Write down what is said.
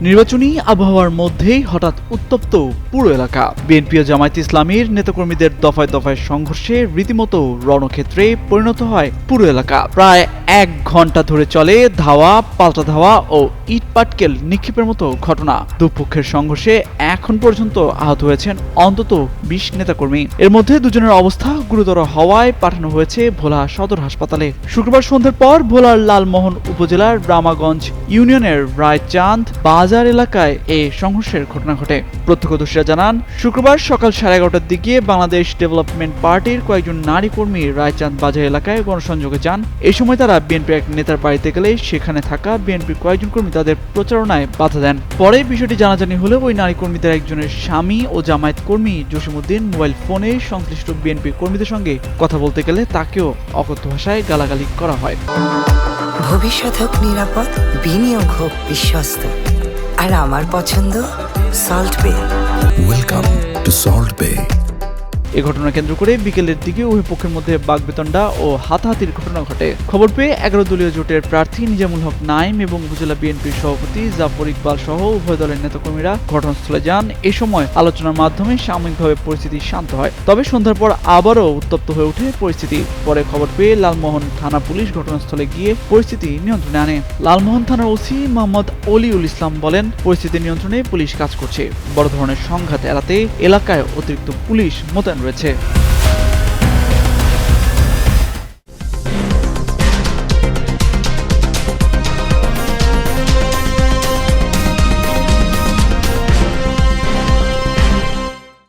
নির্বাচনী আবহাওয়ার মধ্যেই হঠাৎ উত্তপ্ত পুরো এলাকা। বিএনপি ও জামায়াত ইসলামীর নেতাকর্মীদের দফায় দফায় সংঘর্ষে রীতিমতো রণক্ষেত্রে পরিণত হয় পুরো এলাকা। প্রায় এক ঘণ্টা ধরে চলে ধাওয়া, পাল্টা ধাওয়া ও ইট পাটকেল নিক্ষেপের মতো ঘটনা। দুপক্ষের সংঘর্ষে এখন পর্যন্ত আহত হয়েছেন অন্তত বিশ নেতাকর্মী। এর মধ্যে দুজনের অবস্থা গুরুতর হওয়ায় পাঠানো হয়েছে ভোলা সদর হাসপাতালে। শুক্রবার সন্ধ্যার পর ভোলার লালমোহন উপজেলার রামাগঞ্জ ইউনিয়নের রায়চাঁদ বাজার এলাকায় এ সংঘর্ষের ঘটনা ঘটে। প্রত্যক্ষদর্শীরা জানান, শুক্রবার সকাল সাড়ে এগারোটার দিকে বাংলাদেশ ডেভেলপমেন্ট পার্টির কয়েকজন নারী কর্মী রায়চাঁদ বাজার এলাকায় গণসংযোগে যান। এই সময় তারা বিএনপি এক নেতার বাড়িতে গেলে সেখানে থাকা বিএনপির কয়েকজন কর্মী তাদের প্রচারণায় বাধা দেন। পরে বিষয়টি জানাজানি হলে ওই নারী কর্মীদের একজনের স্বামী ও জামায়াত কর্মী জসিমুদ্দিন মোবাইল ফোনে সংশ্লিষ্ট বিএনপি কর্মীদের সঙ্গে কথা বলতে গেলে তাকেও অকথ্য ভাষায় গালাগালি করা হয়। ভবিষ্যৎ হোক নিরাপদ বিনিয়োগ হোক বিশ্বস্ত। আর আমার পছন্দ সল্ট বে ওয়েলকাম টু সল্ট বে এ ঘটনা কেন্দ্র করে বিকেলের দিকে উভয় পক্ষের মধ্যে বাগবেতণ্ডা ও হাতাহাতির ঘটনা ঘটে। খবর পেয়ে এগারো দলীয় জোটের প্রার্থী নিজামুল হক নাইম এবং উপজেলা বিএনপির সভাপতি জাফর ইকবাল সহ উভয় দলের নেতাকর্মীরা ঘটনাস্থলে যান। এ সময় আলোচনার মাধ্যমে সাময়িকভাবে পরিস্থিতি শান্ত হয়। তবে সন্ধ্যার পর আবারও উত্তপ্ত হয়ে ওঠে পরিস্থিতি। পরে খবর পেয়ে লালমোহন থানা পুলিশ ঘটনাস্থলে গিয়ে পরিস্থিতি নিয়ন্ত্রণে আনে। লালমোহন থানার ওসি মোহাম্মদ অলিউল ইসলাম বলেন, পরিস্থিতি নিয়ন্ত্রণে পুলিশ কাজ করছে। বড় ধরনের সংঘাত এড়াতে এলাকায় অতিরিক্ত পুলিশ মোতায়েন রয়েছে